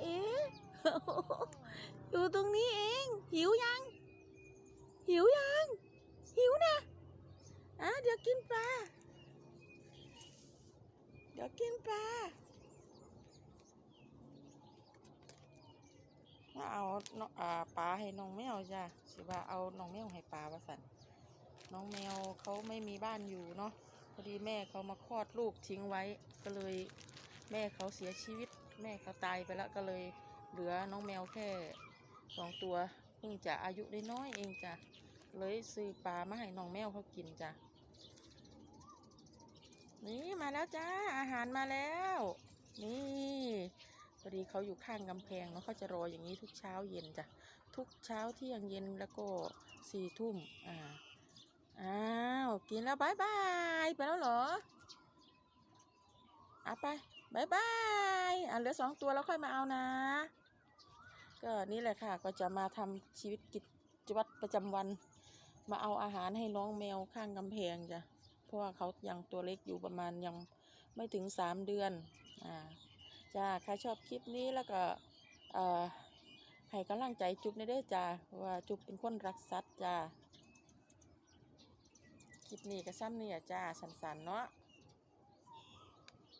เออยู่ตรงนี้เอง หิวยัง หิวยัง หิวนะอะเดี๋ยวกินปลา เดี๋ยวกินปลาว่าเอาน้าปลาให้น้องแมวจ้ะสิว่าเอาน้องแมวให้ปลาว่าสันน้องแมวเขาไม่มีบ้านอยู่เนาะพอดีแม่เขามาคลอดลูกทิ้งไว้ก็เลย แม่เขาเสียชีวิต แม่เขาตายไปแล้วก็เลยเหลือน้องแมวแค่สองตัวเพิ่งจะอายุได้น้อยเองจ้ะเลยซื้อปลามาให้น้องแมวเขากินจ้ะนี่มาแล้วจ้าอาหารมาแล้ว นี่พอดีเขาอยู่ข้างกำแพงเนาะเขาจะรออย่างนี้ทุกเช้าเย็นจ้ะทุกเช้าเที่ยงเย็นแล้วก็สี่ทุ่มอ่าอ้าวกินแล้วบายบายไปแล้วเหรอ เอาไปบายบายอะเหลือสองตัวแล้วค่อยมาเอานะ ก็นี่แหละค่ะก็จะมาทำชีวิตกิจวัตรประจำวัน มาเอาอาหารให้น้องแมวข้างกำแพงจ้ะเพราะว่าเขายังตัวเล็กอยู่ประมาณยังไม่ถึงสามเดือนอ่าจ้าใครชอบคลิปนี้แล้วก็เอ่อให้กำลังใจจุ๊บในเด้อจ้าเพราะว่าจุ๊บเป็นคนรักสัตว์จ้าคลิปนี้ก็ซ้ำเนี่ยจ้าสันๆเนาะ